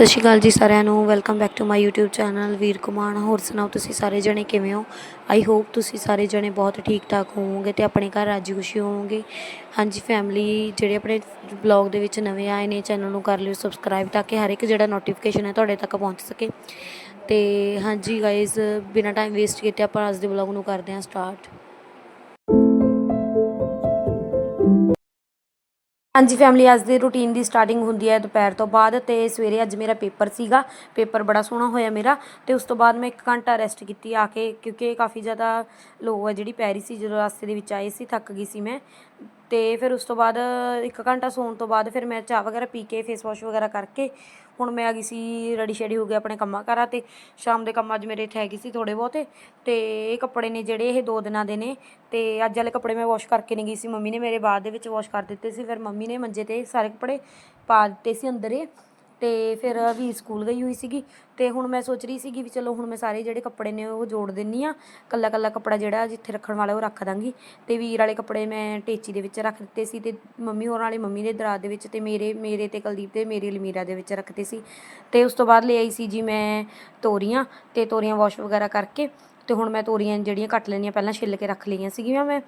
ਸਤਿ ਸ਼੍ਰੀ ਅਕਾਲ ਜੀ ਸਾਰਿਆਂ ਨੂੰ। Welcome back to my YouTube channel Veer Kumar ਹੋਰ ਸੁਣਾਓ ਤੁਸੀਂ ਸਾਰੇ ਜਣੇ ਕਿਵੇਂ ਹੋ? ਆਈ ਹੋਪ ਤੁਸੀਂ ਸਾਰੇ ਜਣੇ ਬਹੁਤ ਠੀਕ ਠਾਕ ਹੋਵੋਗੇ ਤੇ ਆਪਣੇ ਘਰ ਰਾਜੀ ਖੁਸ਼ੀ ਹੋਵੋਗੇ। ਹਾਂਜੀ ਫੈਮਿਲੀ ਜਿਹੜੇ ਆਪਣੇ ਬਲੌਗ ਦੇ ਵਿੱਚ ਨਵੇਂ ਆਏ ਨੇ ਚੈਨਲ ਨੂੰ ਕਰ ਲਿਓ ਸਬਸਕ੍ਰਾਈਬ ਤਾਂ ਕਿ ਹਰ ਇੱਕ ਜਿਹੜਾ ਨੋਟੀਫਿਕੇਸ਼ਨ ਹੈ ਤੁਹਾਡੇ ਤੱਕ ਪਹੁੰਚ ਸਕੇ। ਤੇ ਹਾਂਜੀ ਗਾਇਜ਼ ਬਿਨਾਂ ਟਾਈਮ ਵੇਸਟ ਕੀਤੇ ਆਪਾਂ ਅੱਜ ਦੇ ਬਲੌਗ ਨੂੰ ਕਰਦੇ ਹਾਂ ਸਟਾਰਟ ਹਾਂਜੀ ਫੈਮਿਲੀ ਅੱਜ ਦੀ ਰੂਟੀਨ ਦੀ ਸਟਾਰਟਿੰਗ ਹੁੰਦੀ ਹੈ ਦੁਪਹਿਰ ਤੋਂ ਬਾਅਦ ਤੇ ਸਵੇਰੇ ਅੱਜ ਮੇਰਾ ਪੇਪਰ ਸੀਗਾ। ਪੇਪਰ ਬੜਾ ਸੋਹਣਾ ਹੋਇਆ ਮੇਰਾ ਤੇ ਉਸ ਤੋਂ ਬਾਅਦ ਮੈਂ 1 ਘੰਟਾ ਰੈਸਟ ਕੀਤੀ ਆ ਕੇ, ਕਿਉਂਕਿ ਕਾਫੀ ਜ਼ਿਆਦਾ ਲੋ ਹੈ ਜਿਹੜੀ ਪੈ ਰਹੀ ਸੀ, ਜਦੋਂ ਰਸਤੇ ਦੇ ਵਿੱਚ ਆਏ ਸੀ, ਥੱਕ ਗਈ ਸੀ ਮੈਂ। ਅਤੇ ਫਿਰ ਉਸ ਤੋਂ ਬਾਅਦ ਇੱਕ ਘੰਟਾ ਸੌਣ ਤੋਂ ਬਾਅਦ ਫਿਰ ਮੈਂ ਚਾਹ ਵਗੈਰਾ ਪੀ ਕੇ ਫੇਸ ਵਾਸ਼ ਵਗੈਰਾ ਕਰਕੇ ਹੁਣ ਮੈਂ ਆ ਗਈ ਸੀ ਰੈਡੀ ਸ਼ੈਡੀ ਹੋ ਗਿਆ ਆਪਣੇ ਕੰਮਾਂ ਕਾਰਾਂ ਤੇ। ਸ਼ਾਮ ਦੇ ਕੰਮ ਅੱਜ ਮੇਰੇ ਇੱਥੇ ਹੈਗੇ ਸੀ ਥੋੜੇ ਬਹੁਤੇ ਤੇ ਇਹ ਕੱਪੜੇ ਨੇ ਜਿਹੜੇ ਇਹ ਦੋ ਦਿਨਾਂ ਦੇ ਨੇ ਤੇ ਅੱਜ ਵਾਲੇ ਕੱਪੜੇ ਮੈਂ ਵਾਸ਼ ਕਰਕੇ ਨਹੀਂ ਗਈ ਸੀ। ਮੰਮੀ ਨੇ ਮੇਰੇ ਬਾਅਦ ਦੇ ਵਿੱਚ ਵਾਸ਼ ਕਰ ਦਿੱਤੇ ਸੀ। ਫਿਰ ਮੰਮੀ ਨੇ ਮੰਜੇ ਤੇ ਸਾਰੇ ਕੱਪੜੇ ਪਾ ਦਿੱਤੇ ਸੀ ਅੰਦਰ। ਹੀ ਤੇ ਫਿਰ ਵੀਰ ਸਕੂਲ ਗਈ ਹੋਈ ਸੀਗੀ ਤੇ ਹੁਣ ਮੈਂ ਸੋਚ ਰਹੀ ਸੀਗੀ ਵੀ ਚਲੋ ਹੁਣ ਮੈਂ ਸਾਰੇ ਜਿਹੜੇ ਕੱਪੜੇ ਨੇ ਉਹ ਜੋੜ ਦਿੰਨੀ ਆ, ਕੱਲਾ ਕੱਲਾ ਕੱਪੜਾ ਜਿਹੜਾ ਜਿੱਥੇ ਰੱਖਣ ਵਾਲਾ ਉਹ ਰੱਖ ਦਾਂਗੀ ਤੇ ਵੀਰ ਵਾਲੇ ਕੱਪੜੇ ਮੈਂ ਟੇਚੀ ਦੇ ਵਿੱਚ ਰੱਖ ਦਿੱਤੇ ਸੀ ਤੇ ਮੰਮੀ ਹੋਰਾਂ ਵਾਲੇ ਮੰਮੀ ਦੇ ਦਰਾਜ ਦੇ ਵਿੱਚ ਤੇ ਮੇਰੇ ਮੇਰੇ ਤੇ ਕੁਲਦੀਪ ਤੇ ਮੇਰੀ ਅਲਮੀਰਾ ਦੇ ਵਿੱਚ ਰੱਖਤੇ ਸੀ ਤੇ ਉਸ ਤੋਂ ਬਾਅਦ ਲੈ ਆਈ ਸੀ ਜੀ ਮੈਂ ਤੋਰੀਆਂ ਤੇ ਤੋਰੀਆਂ ਵਾਸ਼ ਵਗੈਰਾ ਕਰਕੇ ਤੇ ਹੁਣ ਮੈਂ ਤੋਰੀਆਂ ਜਿਹੜੀਆਂ ਕੱਟ ਲੈਣੀਆਂ ਪਹਿਲਾਂ ਛਿੱਲ ਕੇ ਰੱਖ ਲਈਆਂ ਸੀਗੀਆਂ ਮੈਂ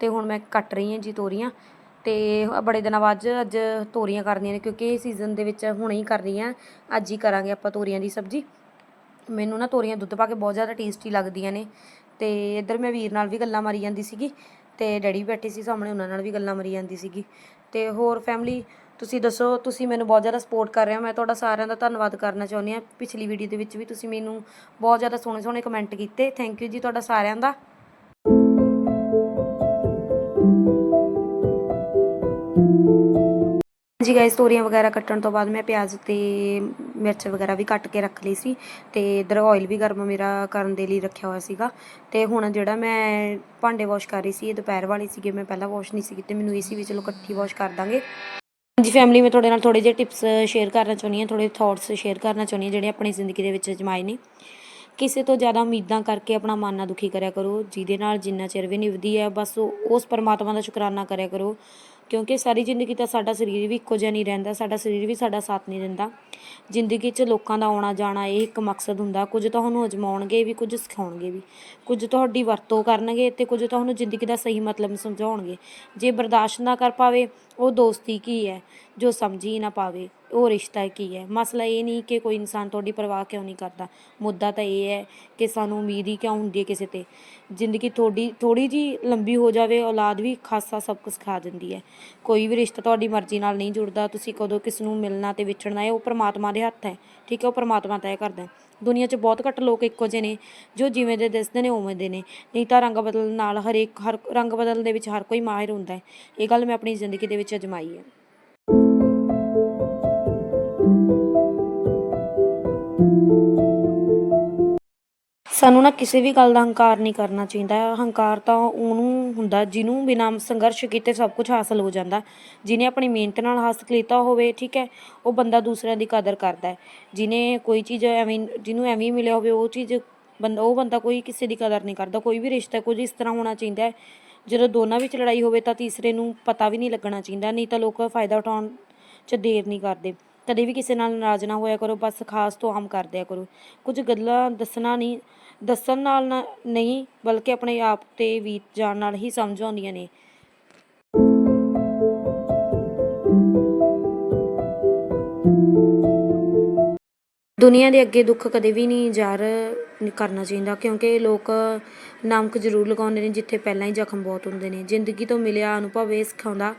ਤੇ ਹੁਣ ਮੈਂ ਕੱਟ ਰਹੀ ਹਾਂ ਜੀ ਤੋਰੀਆਂ ਤੇ ਬੜੇ ਦਿਨਾਂ ਬਾਅਦ 'ਚ ਅੱਜ ਤੋਰੀਆਂ ਕਰਨੀਆਂ ਨੇ, ਕਿਉਂਕਿ ਸੀਜ਼ਨ ਦੇ ਵਿੱਚ ਹੁਣੇ ਹੀ ਕਰ ਰਹੀ ਹਾਂ ਅੱਜ ਹੀ ਕਰਾਂਗੇ ਆਪਾਂ ਤੋਰੀਆਂ ਦੀ ਸਬਜ਼ੀ। ਮੈਨੂੰ ਨਾ ਤੋਰੀਆਂ ਦੁੱਧ ਪਾ ਕੇ ਬਹੁਤ ਜ਼ਿਆਦਾ ਟੇਸਟੀ ਲੱਗਦੀਆਂ ਨੇ। ਤੇ ਇੱਧਰ ਮੈਂ ਵੀਰ ਨਾਲ ਵੀ ਗੱਲਾਂ ਮਾਰੀ ਜਾਂਦੀ ਸੀਗੀ ਤੇ ਡੈਡੀ ਵੀ ਬੈਠੇ ਸੀ ਸਾਹਮਣੇ, ਉਹਨਾਂ ਨਾਲ ਵੀ ਗੱਲਾਂ ਮਾਰੀ ਜਾਂਦੀ ਸੀਗੀ। ਤੇ ਹੋਰ ਫੈਮਿਲੀ ਤੁਸੀਂ ਦੱਸੋ, ਤੁਸੀਂ ਮੈਨੂੰ ਬਹੁਤ ਜ਼ਿਆਦਾ ਸਪੋਰਟ ਕਰ ਰਹੇ ਹੋ। ਮੈਂ ਤੁਹਾਡਾ ਸਾਰਿਆਂ ਦਾ ਧੰਨਵਾਦ ਕਰਨਾ ਚਾਹੁੰਦੀ ਹਾਂ। ਪਿਛਲੀ ਵੀਡੀਓ ਦੇ ਵਿੱਚ ਵੀ ਤੁਸੀਂ ਮੈਨੂੰ ਬਹੁਤ ਜ਼ਿਆਦਾ ਸੋਹਣੇ ਸੋਹਣੇ ਕਮੈਂਟ ਕੀਤੇ। ਥੈਂਕ ਯੂ ਜੀ ਤੁਹਾਡਾ ਸਾਰਿਆਂ ਦਾ। ਜੀ ਗਾਇਸ ਤੋਰੀਆਂ ਵਗੈਰਾ ਕੱਟਣ ਤੋਂ ਬਾਅਦ ਮੈਂ ਪਿਆਜ਼ ਤੇ ਮਿਰਚ ਵਗੈਰਾ ਵੀ ਕੱਟ ਕੇ ਰੱਖ ਲਈ ਸੀ ਤੇ ਇਧਰ ਆਇਲ ਵੀ ਗਰਮ ਮੇਰਾ ਕਰਨ ਦੇ ਲਈ ਰੱਖਿਆ ਹੋਇਆ ਸੀਗਾ ਤੇ ਹੁਣ ਜਿਹੜਾ ਮੈਂ ਭਾਂਡੇ ਵਾਸ਼ ਕਰ ਰਹੀ ਸੀ, ਇਹ ਦੁਪਹਿਰ ਵਾਲੇ ਸੀਗੇ, ਮੈਂ ਪਹਿਲਾਂ ਵਾਸ਼ ਨਹੀਂ ਸੀ ਕੀਤੇ ਮੈਨੂੰ ਇਹ ਸੀ ਵੀ ਚਲੋ ਇਕੱਠੀ ਵਾਸ਼ ਕਰ ਦਾਂਗੇ। ਹਾਂਜੀ ਫੈਮਿਲੀ ਮੈਂ ਤੁਹਾਡੇ ਨਾਲ ਥੋੜੇ ਜਿਹੇ ਟਿਪਸ ਸ਼ੇਅਰ ਕਰਨਾ ਚਾਹੁੰਦੀ ਹਾਂ ਥੋੜੇ ਥਾਟਸ ਸ਼ੇਅਰ ਕਰਨਾ ਚਾਹੁੰਦੀ ਹਾਂ ਜਿਹੜੇ ਆਪਣੀ ਜ਼ਿੰਦਗੀ ਦੇ ਵਿੱਚ ਅਜਮਾਏ ਨੇ। ਕਿਸੇ ਤੋਂ ਜ਼ਿਆਦਾ ਉਮੀਦਾਂ ਕਰਕੇ ਆਪਣਾ ਮਨ ਨਾ ਦੁਖੀ ਕਰਿਆ ਕਰੋ, ਜਿਹਦੇ ਨਾਲ ਜਿੰਨਾ ਚਿਰ ਵੀ ਨਿਭਦੀ ਹੈ, ਬਸ ਉਸ ਪਰਮਾਤਮਾ ਦਾ ਸ਼ੁਕਰਾਨਾ ਕਰਿਆ ਕਰੋ। ਕਿਉਂਕਿ ਸਾਰੀ ਜ਼ਿੰਦਗੀ ਤਾਂ ਸਾਡਾ ਸਰੀਰ ਵੀ ਇੱਕੋ ਜਿਹਾ ਨਹੀਂ ਰਹਿੰਦਾ, ਸਾਡਾ ਸਰੀਰ ਵੀ ਸਾਡਾ ਸਾਥ ਨਹੀਂ ਦਿੰਦਾ। ਜ਼ਿੰਦਗੀ 'ਚ ਲੋਕਾਂ ਦਾ ਆਉਣਾ ਜਾਣਾ ਇਹ ਇੱਕ ਮਕਸਦ ਹੁੰਦਾ, ਕੁਝ ਤੁਹਾਨੂੰ ਅਜਮਾਉਣਗੇ ਵੀ, ਕੁਝ ਸਿਖਾਉਣਗੇ ਵੀ। ਕੁਝ ਤੁਹਾਡੀ ਵਰਤੋਂ ਕਰਨਗੇ ਤੇ ਕੁਝ ਤੁਹਾਨੂੰ ਜ਼ਿੰਦਗੀ ਦਾ ਸਹੀ ਮਤਲਬ ਸਮਝਾਉਣਗੇ। ਜੇ ਬਰਦਾਸ਼ਤ ਨਾ ਕਰ ਪਾਵੇ, ਉਹ ਦੋਸਤੀ ਕੀ ਹੈ ਜੋ ਸਮਝ ਹੀ ਨਾ ਪਾਵੇ? ਉਹ ਰਿਸ਼ਤਾ ਕੀ ਹੈ? ਮਸਲਾ ਇਹ ਨਹੀਂ ਕਿ ਕੋਈ ਇਨਸਾਨ ਤੁਹਾਡੀ ਪਰਵਾਹ ਕਿਉਂ ਨਹੀਂ ਕਰਦਾ। ਮੁੱਦਾ ਤਾਂ ਇਹ ਹੈ ਕਿ ਸਾਨੂੰ ਉਮੀਦ ਹੀ ਕਿਉਂ ਹੁੰਦੀ ਹੈ ਕਿਸੇ ਤੇ? ਜ਼ਿੰਦਗੀ ਥੋੜੀ ਥੋੜੀ ਜੀ ਲੰਬੀ ਹੋ ਜਾਵੇ, ਔਲਾਦ ਵੀ ਖਾਸਾ ਸਭ ਕੁਝ ਸਿਖਾ ਦਿੰਦੀ ਹੈ। ਕੋਈ ਵੀ ਰਿਸ਼ਤਾ ਤੁਹਾਡੀ ਮਰਜ਼ੀ ਨਾਲ ਨਹੀਂ ਜੁੜਦਾ, ਤੁਸੀਂ ਕਦੋਂ ਕਿਸ ਨੂੰ ਮਿਲਣਾ ਤੇ ਵਿਛੜਨਾ ਹੈ ਉਹ ਪਰਮਾਤਮਾ ਦੇ ਹੱਥ ਹੈ। ਠੀਕ ਹੈ, ਉਹ ਪਰਮਾਤਮਾ ਤੈਅ ਕਰਦਾ ਹੈ। ਦੁਨੀਆ 'ਚ ਬਹੁਤ ਘੱਟ ਲੋਕ ਇੱਕੋ ਜਿਹੇ ਨੇ, ਜੋ ਜਿਵੇਂ ਦੇ ਦਿਸਦੇ ਨੇ ਉਵੇਂ ਦੇ ਨੇ। ਨਹੀਂ ਤਾਂ ਰੰਗ ਬਦਲਣ ਨਾਲ ਹਰੇਕ, ਹਰ ਰੰਗ ਬਦਲਣ ਦੇ ਵਿੱਚ ਹਰ ਕੋਈ ਮਾਹਿਰ ਹੁੰਦਾ ਹੈ। ਇਹ ਗੱਲ ਮੈਂ ਆਪਣੀ ਜ਼ਿੰਦਗੀ ਦੇ ਵਿੱਚ ਅਜਮਾਈ ਹੈ। ਸਾਨੂੰ ਨਾ ਕਿਸੇ ਵੀ ਗੱਲ ਦਾ ਹੰਕਾਰ ਨਹੀਂ ਕਰਨਾ ਚਾਹੀਦਾ। ਹੰਕਾਰ ਤਾਂ ਉਹਨੂੰ ਹੁੰਦਾ, ਜਿਹਨੂੰ ਬਿਨਾਂ ਸੰਘਰਸ਼ ਕੀਤੇ ਸਭ ਕੁਝ ਹਾਸਲ ਹੋ ਜਾਂਦਾ। ਜਿਹਨੇ ਆਪਣੀ ਮਿਹਨਤ ਨਾਲ ਹਾਸਲ ਕੀਤਾ ਹੋਵੇ, ਠੀਕ ਹੈ, ਉਹ ਬੰਦਾ ਦੂਸਰਿਆਂ ਦੀ ਕਦਰ ਕਰਦਾ ਹੈ। ਜਿਹਨੇ ਕੋਈ ਚੀਜ਼ ਐਵੇਂ, ਜਿਹਨੂੰ ਐਵੇਂ ਮਿਲਿਆ ਹੋਵੇ, ਉਹ ਚੀਜ਼ ਬੰਦਾ, ਉਹ ਬੰਦਾ ਕੋਈ ਕਿਸੇ ਦੀ ਕਦਰ ਨਹੀਂ ਕਰਦਾ। ਕੋਈ ਵੀ ਰਿਸ਼ਤਾ ਕੁਝ ਇਸ ਤਰ੍ਹਾਂ ਹੋਣਾ ਚਾਹੀਦਾ ਹੈ, ਜਦੋਂ ਦੋਨਾਂ ਵਿੱਚ ਲੜਾਈ ਹੋਵੇ ਤਾਂ ਤੀਸਰੇ ਨੂੰ ਪਤਾ ਵੀ ਨਹੀਂ ਲੱਗਣਾ ਚਾਹੀਦਾ, ਨਹੀਂ ਤਾਂ ਲੋਕ ਫਾਇਦਾ ਉਠਾਉਣ 'ਚ ਦੇਰ ਨਹੀਂ ਕਰਦੇ। ਕਦੇ ਵੀ ਕਿਸੇ ਨਾਲ ਨਾਰਾਜ਼ ਨਾ ਹੋਇਆ ਕਰੋ, ਬਸ ਖਾਸ ਤੋਂ ਆਮ ਕਰਦਿਆ ਕਰੋ। ਕੁਝ ਗੱਲਾਂ ਦੱਸਣਾ ਨਹੀਂ ਦੱਸਣ ਨਾਲ ਨਹੀਂ, ਬਲਕਿ ਆਪਣੇ ਆਪ ਤੇ ਬੀਤ ਜਾਣ ਨਾਲ ਹੀ ਸਮਝ ਆਉਂਦੀਆਂ ਨੇ। ਦੁਨੀਆ ਦੇ ਅੱਗੇ ਦੁੱਖ ਕਦੇ ਵੀ ਨਹੀਂ ਜ਼ਾਹਰ ਕਰਨਾ ਚਾਹੀਦਾ, ਕਿਉਂਕਿ ਲੋਕ ਨਮਕ ਜ਼ਰੂਰ ਲਗਾਉਂਦੇ ਨੇ, ਜਿੱਥੇ ਪਹਿਲਾਂ ਹੀ ਜ਼ਖਮ ਬਹੁਤ ਹੁੰਦੇ ਨੇ। ਜ਼ਿੰਦਗੀ ਤੋਂ ਮਿਲਿਆ ਅਨੁਭਵ ਇਹ ਸਿਖਾਉਂਦਾ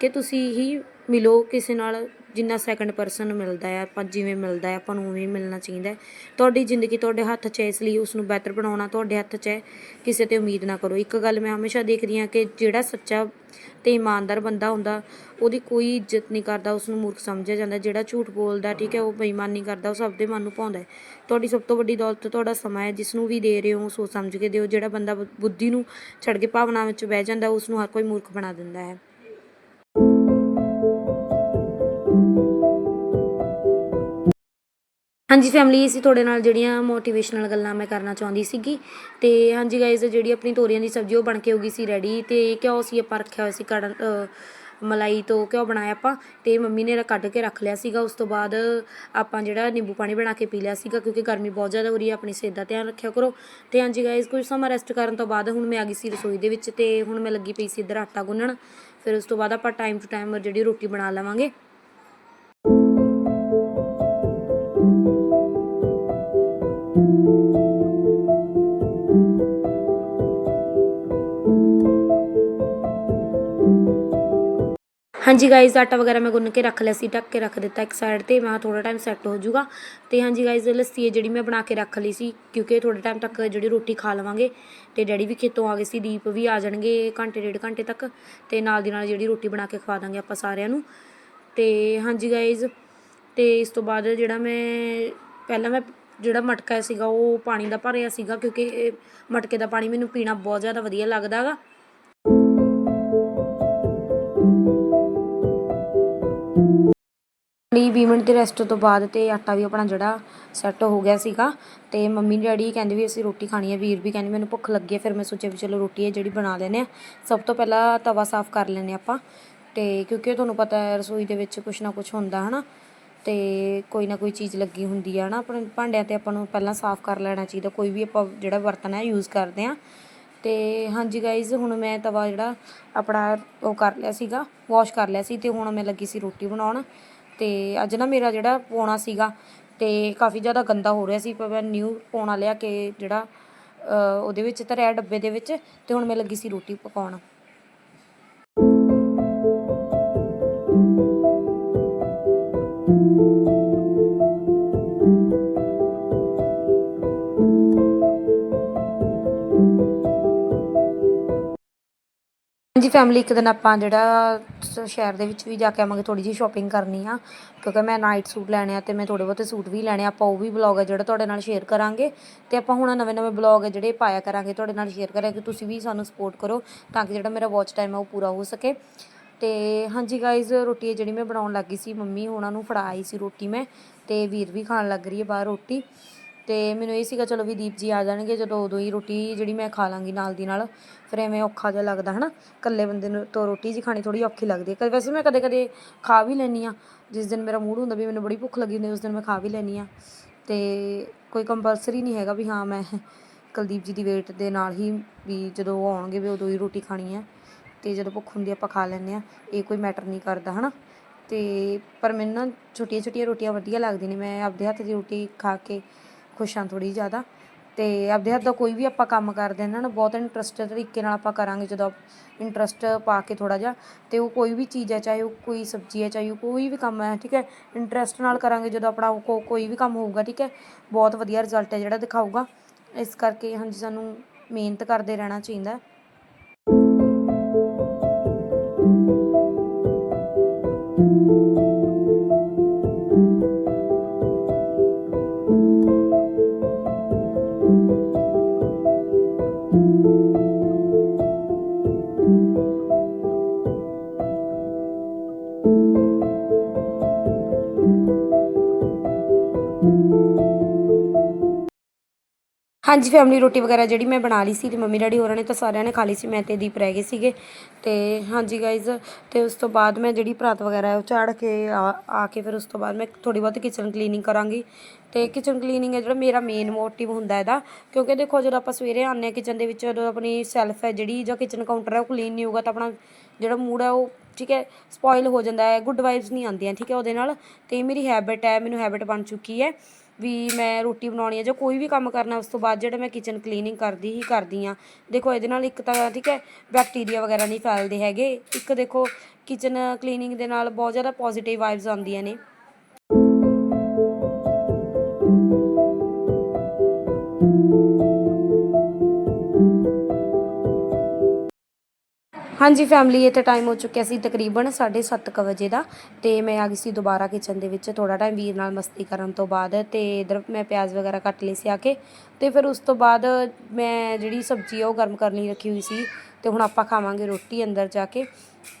ਕਿ ਤੁਸੀਂ ਹੀ ਮਿਲੋ, ਕਿਸੇ ਨਾਲ ਜਿੰਨਾ ਸੈਕੰਡ ਪਰਸਨ ਮਿਲਦਾ ਹੈ, ਆਪਾਂ ਜਿਵੇਂ ਮਿਲਦਾ ਹੈ, ਆਪਾਂ ਨੂੰ ਉਵੇਂ ਮਿਲਣਾ ਚਾਹੀਦਾ ਹੈ। ਤੁਹਾਡੀ ਜ਼ਿੰਦਗੀ ਤੁਹਾਡੇ ਹੱਥ 'ਚ ਹੈ, ਇਸ ਲਈ ਉਸ ਨੂੰ ਬਿਹਤਰ ਬਣਾਉਣਾ ਤੁਹਾਡੇ ਹੱਥ 'ਚ ਹੈ। ਕਿਸੇ ਤੇ ਉਮੀਦ ਨਾ ਕਰੋ। ਇੱਕ ਗੱਲ ਮੈਂ ਹਮੇਸ਼ਾ ਦੇਖਦੀ ਹਾਂ ਕਿ ਜਿਹੜਾ ਸੱਚਾ ਤੇ ਇਮਾਨਦਾਰ ਬੰਦਾ ਹੁੰਦਾ, ਉਹਦੀ ਕੋਈ ਇੱਜ਼ਤ ਨਹੀਂ ਕਰਦਾ ਉਸ ਨੂੰ ਮੂਰਖ ਸਮਝਿਆ ਜਾਂਦਾ। ਜਿਹੜਾ ਝੂਠ ਬੋਲਦਾ, ਠੀਕ ਹੈ, ਉਹ ਬੇਈਮਾਨੀ ਕਰਦਾ, ਉਹ ਸਭ ਦੇ ਮਨ ਨੂੰ ਭਾਉਂਦਾ ਹੈ। ਤੁਹਾਡੀ ਸਭ ਤੋਂ ਵੱਡੀ ਦੌਲਤ, ਤੁਹਾਡਾ ਸਮਾਂ ਹੈ, ਜਿਸ ਨੂੰ ਵੀ ਦੇ ਰਹੇ ਹੋ, ਸੋਚ ਸਮਝ ਕੇ ਦਿਓ। ਜਿਹੜਾ ਬੰਦਾ ਬੁ- ਬੁੱਧੀ ਨੂੰ ਛੱਡ ਕੇ ਭਾਵਨਾ ਵਿੱਚ ਬਹਿ ਜਾਂਦਾ ਉਸ ਨੂੰ ਹਰ ਕੋਈ ਮੂਰਖ ਬਣਾ ਦਿੰਦਾ ਹੈ। ਹਾਂਜੀ ਫੈਮਿਲੀ ਅਸੀਂ ਤੁਹਾਡੇ ਨਾਲ ਜਿਹੜੀਆਂ ਮੋਟੀਵੇਸ਼ਨਲ ਗੱਲਾਂ ਮੈਂ ਕਰਨਾ ਚਾਹੁੰਦੀ ਸੀਗੀ ਤੇ ਹਾਂਜੀ ਗਾਇਜ਼ ਜਿਹੜੀ ਆਪਣੀ ਤੋਰੀਆਂ ਦੀ ਸਬਜ਼ੀ, ਉਹ ਬਣ ਕੇ ਹੋ ਗਈ ਸੀ ਰੈਡੀ ਤੇ ਘਿਓ ਸੀ ਆਪਾਂ ਰੱਖਿਆ ਹੋਇਆ ਸੀ ਕੜਨ ਮਲਾਈ ਤੋਂ ਘਿਓ ਬਣਾਇਆ ਆਪਾਂ ਤੇ ਮੰਮੀ ਨੇ ਕੱਢ ਕੇ ਰੱਖ ਲਿਆ ਸੀਗਾ। ਉਸ ਤੋਂ ਬਾਅਦ ਆਪਾਂ ਜਿਹੜਾ ਨਿੰਬੂ ਪਾਣੀ ਬਣਾ ਕੇ ਪੀ ਲਿਆ ਸੀਗਾ ਕਿਉਂਕਿ ਗਰਮੀ ਬਹੁਤ ਜ਼ਿਆਦਾ ਹੋ ਰਹੀ ਹੈ, ਆਪਣੀ ਸਿਹਤ ਦਾ ਧਿਆਨ ਰੱਖਿਆ ਕਰੋ। ਤੇ ਹਾਂਜੀ ਗਾਇਜ਼ ਕੁਝ ਸਮਾਂ ਰੈਸਟ ਕਰਨ ਤੋਂ ਬਾਅਦ ਹੁਣ ਮੈਂ ਆ ਗਈ ਸੀ ਰਸੋਈ ਦੇ ਵਿੱਚ ਤੇ ਹੁਣ ਮੈਂ ਲੱਗੀ ਪਈ ਸੀ ਇੱਧਰ ਆਟਾ ਗੁੰਨਣ। ਫਿਰ ਉਸ ਤੋਂ ਬਾਅਦ ਆਪਾਂ ਟਾਈਮ ਟੂ ਟਾਈਮ ਜਿਹੜੀ ਰੋਟੀ ਬਣਾ ਲਵਾਂਗੇ। ਹਾਂਜੀ ਗਾਇਜ਼ ਆਟਾ ਵਗੈਰਾ ਮੈਂ ਗੁੰਨ ਕੇ ਰੱਖ ਲਿਆ ਸੀ, ਢੱਕ ਕੇ ਰੱਖ ਦਿੱਤਾ ਇੱਕ ਸਾਈਡ ਤੇ, ਮੈਂ ਥੋੜਾ ਟਾਈਮ ਸੈੱਟ ਹੋ ਜਾਊਗਾ। ਤੇ ਹਾਂਜੀ ਗਾਇਜ਼ ਲੱਸੀ ਹੈ ਜਿਹੜੀ ਮੈਂ ਬਣਾ ਕੇ ਰੱਖ ਲਈ ਸੀ, ਕਿਉਂਕਿ ਥੋੜੇ ਟਾਈਮ ਤੱਕ ਜਿਹੜੀ ਰੋਟੀ ਖਾ ਲਵਾਂਗੇ, ਤੇ ਡੈਡੀ ਵੀ ਖੇਤੋਂ ਆ ਗਏ ਸੀ, ਦੀਪ ਵੀ ਆ ਜਾਣਗੇ ਘੰਟੇ, ਡੇਢ ਘੰਟੇ ਤੱਕ, ਤੇ ਨਾਲ ਦੀ ਨਾਲ ਜਿਹੜੀ ਰੋਟੀ ਬਣਾ ਕੇ ਖਵਾ ਦਾਂਗੇ ਆਪਾਂ ਸਾਰਿਆਂ ਨੂੰ। ਤੇ ਹਾਂਜੀ ਗਾਇਜ਼ ਤੇ ਇਸ ਤੋਂ ਬਾਅਦ ਜਿਹੜਾ ਮੈਂ, ਪਹਿਲਾਂ ਮੈਂ ਜਿਹੜਾ ਮਟਕਾ ਸੀਗਾ, ਉਹ ਪਾਣੀ ਦਾ ਭਰਿਆ ਸੀਗਾ, ਕਿਉਂਕਿ ਇਹ ਮਟਕੇ ਦਾ ਪਾਣੀ ਮੈਨੂੰ ਪੀਣਾ ਬਹੁਤ ਜ਼ਿਆਦਾ ਵਧੀਆ ਲੱਗਦਾ ਲਈ 20 ਮਿੰਟ ਦੀ ਰੈਸਟ ਤੋਂ ਬਾਅਦ ਤੇ ਆਟਾ ਵੀ ਆਪਣਾ ਜਿਹੜਾ ਸੈੱਟ ਹੋ ਗਿਆ ਸੀਗਾ ਤੇ ਮੰਮੀ ਡੈਡੀ ਕਹਿੰਦੇ ਵੀ ਅਸੀਂ ਰੋਟੀ ਖਾਣੀ ਹੈ, ਵੀਰ ਵੀ ਕਹਿੰਦੇ ਮੈਨੂੰ ਭੁੱਖ ਲੱਗੀ ਹੈ, ਫਿਰ ਮੈਂ ਸੋਚਿਆ ਵੀ ਚਲੋ ਰੋਟੀ ਹੈ ਜਿਹੜੀ ਬਣਾ ਲੈਨੇ ਆ ਸਭ ਤੋਂ ਪਹਿਲਾਂ ਤਵਾ ਸਾਫ਼ ਕਰ ਲੈਨੇ ਆਪਾਂ ਤੇ ਕਿਉਂਕਿ ਤੁਹਾਨੂੰ ਪਤਾ ਹੈ ਰਸੋਈ ਦੇ ਵਿੱਚ ਕੁਛ ਨਾ ਕੁਛ ਹੁੰਦਾ ਹਨਾ ਤੇ ਕੋਈ ਨਾ ਕੋਈ ਚੀਜ਼ ਲੱਗੀ ਹੁੰਦੀ ਹੈ ਨਾ ਆਪਣੇ ਭਾਂਡਿਆਂ ਤੇ ਆਪਾਂ ਨੂੰ ਪਹਿਲਾਂ ਸਾਫ਼ ਕਰ ਲੈਣਾ ਚਾਹੀਦਾ, ਕੋਈ ਵੀ ਆਪਾਂ ਜਿਹੜਾ ਬਰਤਨ ਹੈ ਯੂਜ਼ ਕਰਦੇ ਆ ਤੇ ਹਾਂਜੀ ਗਾਇਜ਼ ਹੁਣ ਮੈਂ ਤਵਾ ਜਿਹੜਾ ਆਪਣਾ ਉਹ ਕਰ ਲਿਆ ਸੀਗਾ ਵਾਸ਼ ਕਰ ਲਿਆ ਸੀ ਤੇ ਹੁਣ ਮੈਂ ਲੱਗੀ ਸੀ ਰੋਟੀ ਬਣਾਉਣ। ਅਤੇ ਅੱਜ ਨਾ ਮੇਰਾ ਜਿਹੜਾ ਪੋਣਾ ਸੀਗਾ ਅਤੇ ਕਾਫੀ ਜ਼ਿਆਦਾ ਗੰਦਾ ਹੋ ਰਿਹਾ ਸੀ, ਪਰ ਮੈਂ ਨਿਊ ਪੋਣਾ ਲਿਆ ਕੇ ਜਿਹੜਾ ਉਹਦੇ ਵਿੱਚ ਧਰਿਆ ਡੱਬੇ ਦੇ ਵਿੱਚ ਅਤੇ ਹੁਣ ਮੈਂ ਲੱਗੀ ਸੀ ਰੋਟੀ ਪਕਾਉਣ। ਹਾਂਜੀ ਫੈਮਿਲੀ ਇੱਕ ਦਿਨ ਆਪਾਂ ਜਿਹੜਾ ਸ- ਸ਼ਹਿਰ ਦੇ ਵਿੱਚ ਵੀ ਜਾ ਕੇ ਆਵਾਂਗੇ ਥੋੜੀ ਜਿਹੀ ਸ਼ਾਪਿੰਗ ਕਰਨੀ ਆ, ਕਿਉਂਕਿ ਮੈਂ ਨਾਈਟ ਸੂਟ ਲੈਣੇ ਆ ਤੇ ਮੈਂ ਥੋੜੇ ਬਹੁਤੇ ਸੂਟ ਵੀ ਲੈਣੇ ਆ, ਆਪਾਂ ਉਹ ਵੀ ਬਲੌਗ ਹੈ ਜਿਹੜਾ ਤੁਹਾਡੇ ਨਾਲ ਸ਼ੇਅਰ ਕਰਾਂਗੇ ਤੇ ਆਪਾਂ ਹੁਣ ਨਵੇਂ ਨਵੇਂ ਬਲੌਗ ਹੈ ਜਿਹੜੇ ਪਾਇਆ ਕਰਾਂਗੇ ਤੁਹਾਡੇ ਨਾਲ ਸ਼ੇਅਰ ਕਰਾਂਗੇ, ਤੁਸੀਂ ਵੀ ਸਾਨੂੰ ਸਪੋਰਟ ਕਰੋ ਤਾਂ ਕਿ ਜਿਹੜਾ ਮੇਰਾ ਵਾਚ ਟਾਈਮ ਹੈ ਉਹ ਪੂਰਾ ਹੋ ਸਕੇ। ਤੇ ਹਾਂਜੀ ਗਾਇਜ਼ ਰੋਟੀ ਹੈ ਜਿਹੜੀ ਮੈਂ ਬਣਾਉਣ ਲੱਗੀ ਸੀ, ਮੰਮੀ ਉਹਨਾਂ ਨੂੰ ਫੜਾ ਆਈ ਸੀ ਰੋਟੀ ਮੈਂ ਤੇ ਵੀਰ ਵੀ ਖਾਣ ਲੱਗ ਰਹੀ ਹੈ ਬਾਹਰ ਰੋਟੀ। ਅਤੇ ਮੈਨੂੰ ਇਹ ਸੀਗਾ, ਚਲੋ ਵੀ ਦੀਪ ਜੀ ਆ ਜਾਣਗੇ, ਜਦੋਂ ਉਦੋਂ ਹੀ ਰੋਟੀ ਜਿਹੜੀ ਮੈਂ ਖਾ ਲਾਂਗੀ ਨਾਲ ਦੀ ਨਾਲ। ਫਿਰ ਐਵੇਂ ਔਖਾ ਜਿਹਾ ਲੱਗਦਾ ਹੈ ਨਾ ਇਕੱਲੇ ਬੰਦੇ ਨੂੰ ਤੋਂ ਰੋਟੀ ਜੀ ਖਾਣੀ ਥੋੜੀ ਔਖੀ ਲੱਗਦੀ ਹੈ। ਕਦੇ ਵੈਸੇ ਮੈਂ ਕਦੇ ਕਦੇ ਖਾ ਵੀ ਲੈਂਦੀ ਆ ਜਿਸ ਦਿਨ ਮੇਰਾ ਮੂਡ ਹੁੰਦਾ ਵੀ ਮੈਨੂੰ ਬੜੀ ਭੁੱਖ ਲੱਗੀ ਹੁੰਦੀ, ਉਸ ਦਿਨ ਮੈਂ ਖਾ ਵੀ ਲੈਂਦੀ ਆ ਤੇ ਕੋਈ ਕੰਪਲਸਰੀ ਨਹੀਂ ਹੈਗਾ ਵੀ ਹਾਂ, ਮੈਂ ਕੁਲਦੀਪ ਜੀ ਦੀ ਵੇਟ ਦੇ ਨਾਲ ਹੀ ਵੀ ਜਦੋਂ ਉਹ ਆਉਣਗੇ ਵੀ ਉਦੋਂ ਹੀ ਰੋਟੀ ਖਾਣੀ ਹੈ। ਤੇ ਜਦੋਂ ਭੁੱਖ ਹੁੰਦੀ ਆਪਾਂ ਖਾ ਲੈਂਦੇ ਆ ਇਹ ਕੋਈ ਮੈਟਰ ਨਹੀਂ ਕਰਦਾ, ਹਨਾ? ਤੇ ਪਰ ਮੈਨੂੰ ਨਾ ਛੋਟੀਆਂ ਛੋਟੀਆਂ ਰੋਟੀਆਂ ਵਧੀਆ ਲੱਗਦੀਆਂ ਨੇ। ਮੈਂ ਆਪਦੇ ਹੱਥ ਦੀ ਰੋਟੀ ਖਾ ਕੇ ਖੁਸ਼ ਹਾਂ ਥੋੜੀ ਜ਼ਿਆਦਾ। ਤੇ ਆਪਦੇ ਹੱਥ ਦਾ ਕੋਈ ਵੀ ਆਪਾਂ ਕੰਮ ਕਰਦੇ ਹਾਂ ਨਾ ਬਹੁਤ ਇੰਟਰਸਟ ਤਰੀਕੇ ਨਾਲ ਆਪਾਂ ਕਰਾਂਗੇ ਜਦੋਂ ਇੰਟਰਸਟ ਪਾ ਕੇ ਥੋੜਾ ਜਿਹਾ। ਤੇ ਉਹ ਕੋਈ ਵੀ ਚੀਜ਼ ਹੈ, ਚਾਹੇ ਉਹ ਕੋਈ ਸਬਜ਼ੀ ਹੈ, ਚਾਹੇ ਉਹ ਕੋਈ ਵੀ ਕੰਮ ਹੈ, ਠੀਕ ਹੈ ਇੰਟਰਸਟ ਨਾਲ ਕਰਾਂਗੇ ਜਦੋਂ ਆਪਣਾ ਕੋਈ ਵੀ ਕੰਮ ਹੋਊਗਾ, ਠੀਕ ਹੈ, ਬਹੁਤ ਵਧੀਆ ਰਿਜ਼ਲਟ ਹੈ ਜਿਹੜਾ ਦਿਖਾਊਗਾ। ਇਸ ਕਰਕੇ ਹਾਂਜੀ, ਸਾਨੂੰ ਮਿਹਨਤ ਕਰਦੇ ਰਹਿਣਾ ਚਾਹੀਦਾ ਹਾਂਜੀ ਫੈਮਿਲੀ ਰੋਟੀ ਵਗੈਰਾ ਜਿਹੜੀ ਮੈਂ ਬਣਾ ਲਈ ਸੀ ਤੇ ਮੰਮੀ ਡੈਡੀ ਹੋਰਾਂ ਨੇ ਤਾਂ ਸਾਰਿਆਂ ਨੇ ਖਾ ਲਈ ਸੀ, ਮੈਂ ਤੇ ਦੀਪ ਰਹਿ ਗਏ ਸੀਗੇ। ਤੇ ਹਾਂਜੀ ਗਾਇਜ਼ ਤੇ ਉਸ ਤੋਂ ਬਾਅਦ ਮੈਂ ਜਿਹੜੀ ਪਰਾਤ ਵਗੈਰਾ ਉਹ ਝਾੜ ਕੇ ਆ ਆ ਕੇ ਫਿਰ ਉਸ ਤੋਂ ਬਾਅਦ ਮੈਂ ਥੋੜੀ ਬਹੁਤ ਕਿਚਨ ਕਲੀਨਿੰਗ ਕਰਾਂਗੀ। ਤੇ ਕਿਚਨ ਕਲੀਨਿੰਗ ਹੈ ਜਿਹੜਾ ਮੇਰਾ ਮੇਨ ਮੋਟਿਵ ਹੁੰਦਾ ਇਹਦਾ, ਕਿਉਂਕਿ ਦੇਖੋ ਜਦੋਂ ਆਪਾਂ ਸਵੇਰੇ ਆਉਂਦੇ ਹਾਂ ਕਿਚਨ ਦੇ ਵਿੱਚ ਜਦੋਂ ਆਪਣੀ ਸੈਲਫ ਹੈ ਜਿਹੜੀ ਜਾਂ ਕਿਚਨ ਕਾਊਂਟਰ ਹੈ ਉਹ ਕਲੀਨ ਨਹੀਂ ਹੋਊਗਾ ਤਾਂ ਆਪਣਾ ਜਿਹੜਾ ਮੂਡ ਹੈ ਉਹ ਠੀਕ ਹੈ ਸਪੋਇਲ ਹੋ ਜਾਂਦਾ ਹੈ ਗੁੱਡ ਵਾਈਬਸ ਨਹੀਂ ਆਉਂਦੀਆਂ, ਠੀਕ ਹੈ, ਉਹਦੇ ਨਾਲ। ਤੇ ਇਹ ਮੇਰੀ ਹੈਬਿਟ ਹੈ, ਮੈਨੂੰ ਹੈਬਿਟ ਬਣ ਚੁੱਕੀ ਹੈ। ਵੀ ਮੈਂ ਰੋਟੀ ਬਣਾਉਣੀ ਹੈ ਜਾਂ ਕੋਈ ਵੀ ਕੰਮ ਕਰਨਾ, ਉਸ ਤੋਂ ਬਾਅਦ ਜਿਹੜਾ ਮੈਂ ਕਿਚਨ ਕਲੀਨਿੰਗ ਕਰਦੀ ਹੀ ਕਰਦੀ ਆ। ਦੇਖੋ, ਇਹਦੇ ਨਾਲ ਇੱਕ ਤਾਂ ਠੀਕ ਹੈ ਬੈਕਟੀਰੀਆ ਵਗੈਰਾ ਨਹੀਂ ਫੈਲਦੇ ਹੈਗੇ। ਇੱਕ ਦੇਖੋ ਕਿਚਨ ਕਲੀਨਿੰਗ ਦੇ ਨਾਲ ਬਹੁਤ ਜ਼ਿਆਦਾ ਪੋਜ਼ਿਟਿਵ ਵਾਈਬਸ ਆਉਂਦੀਆਂ ਨੇ। ਹਾਂਜੀ ਫੈਮਿਲੀ ਇੱਥੇ ਟਾਈਮ ਹੋ ਚੁੱਕਿਆ ਸੀ ਤਕਰੀਬਨ 7:30 ਵਜੇ ਦਾ ਤੇ ਮੈਂ ਆ ਗਈ ਸੀ ਦੁਬਾਰਾ ਕਿਚਨ ਦੇ ਵਿੱਚ ਥੋੜਾ ਟਾਈਮ ਵੀਰ ਨਾਲ ਮਸਤੀ ਕਰਨ ਤੋਂ ਬਾਅਦ ਤੇ ਇਧਰ ਮੈਂ ਪਿਆਜ਼ ਵਗੈਰਾ ਕੱਟ ਲਈ ਸੀ ਆ ਕੇ ਤੇ ਫਿਰ ਉਸ ਤੋਂ ਬਾਅਦ ਮੈਂ ਜਿਹੜੀ ਸਬਜ਼ੀ ਆ ਉਹ ਗਰਮ ਕਰਨ ਲਈ ਰੱਖੀ ਹੋਈ ਸੀ ਤੇ ਹੁਣ ਆਪਾਂ ਖਾਵਾਂਗੇ ਰੋਟੀ ਅੰਦਰ ਜਾ ਕੇ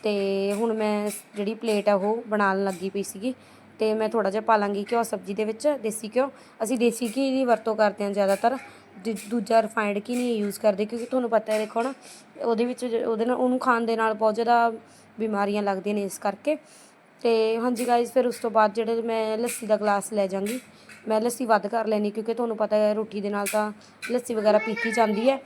ਤੇ ਹੁਣ ਮੈਂ ਜਿਹੜੀ ਪਲੇਟ ਆ ਉਹ ਬਣਾਉਣ ਲੱਗੀ ਪਈ ਸੀਗੀ ਤੇ ਮੈਂ ਥੋੜਾ ਜਿਹਾ ਪਾ ਲਾਂਗੀ ਘਿਓ ਸਬਜ਼ੀ ਦੇ ਵਿੱਚ, ਦੇਸੀ ਘਿਓ। ਅਸੀਂ ਦੇਸੀ ਘੀ ਦੀ ਵਰਤੋਂ ਕਰਦੇ ਹਾਂ ਜ਼ਿਆਦਾਤਰ ਦੂਜਾ ਰਿਫਾਈਨਡ ਘੀ ਨਹੀਂ ਯੂਜ਼ ਕਰਦੇ ਕਿਉਂਕਿ ਤੁਹਾਨੂੰ ਪਤਾ ਹੈ, ਦੇਖੋ ਨਾ, ਉਹਦੇ ਵਿੱਚ ਉਹਦੇ ਨਾਲ, ਉਹਨੂੰ ਖਾਣ ਦੇ ਨਾਲ ਬਹੁਤ ਜ਼ਿਆਦਾ ਬਿਮਾਰੀਆਂ ਲੱਗਦੀਆਂ ਨੇ ਇਸ ਕਰਕੇ। ਤੇ ਹਾਂਜੀ ਗਾਇਜ਼ ਫਿਰ ਉਸ ਤੋਂ ਬਾਅਦ ਜਿਹੜੇ ਮੈਂ ਲੱਸੀ ਦਾ ਗਲਾਸ ਲੈ ਜਾਂਗੀ। ਮੈਂ ਲੱਸੀ ਵੱਧ ਕਰ ਲੈਣੀ ਕਿਉਂਕਿ ਤੁਹਾਨੂੰ ਪਤਾ ਹੈ, ਰੋਟੀ ਦੇ ਨਾਲ ਤਾਂ ਲੱਸੀ ਵਗੈਰਾ ਪੀਤੀ ਜਾਂਦੀ ਹੈ।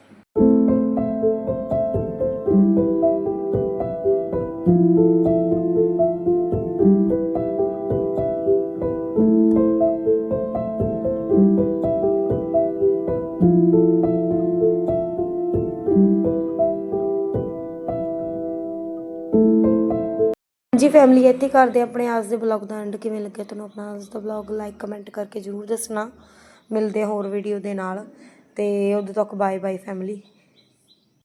ਜੀ ਫੈਮਿਲੀ ਇੱਥੇ ਕਰਦੇ ਆਪਣੇ ਅੱਜ ਦੇ ਬਲੌਗ ਦਾ ਐਂਡ ਕਿਵੇਂ ਲੱਗਿਆ ਤੁਹਾਨੂੰ ਆਪਣਾ ਅੱਜ ਦਾ ਬਲੌਗ ਲਾਈਕ ਕਮੈਂਟ ਕਰਕੇ ਜਰੂਰ ਦੱਸਣਾ। ਮਿਲਦੇ ਹਾਂ ਹੋਰ ਵੀਡੀਓ ਦੇ ਨਾਲ। ਤੇ ਉਦੋਂ ਤੱਕ ਬਾਏ ਬਾਏ ਫੈਮਿਲੀ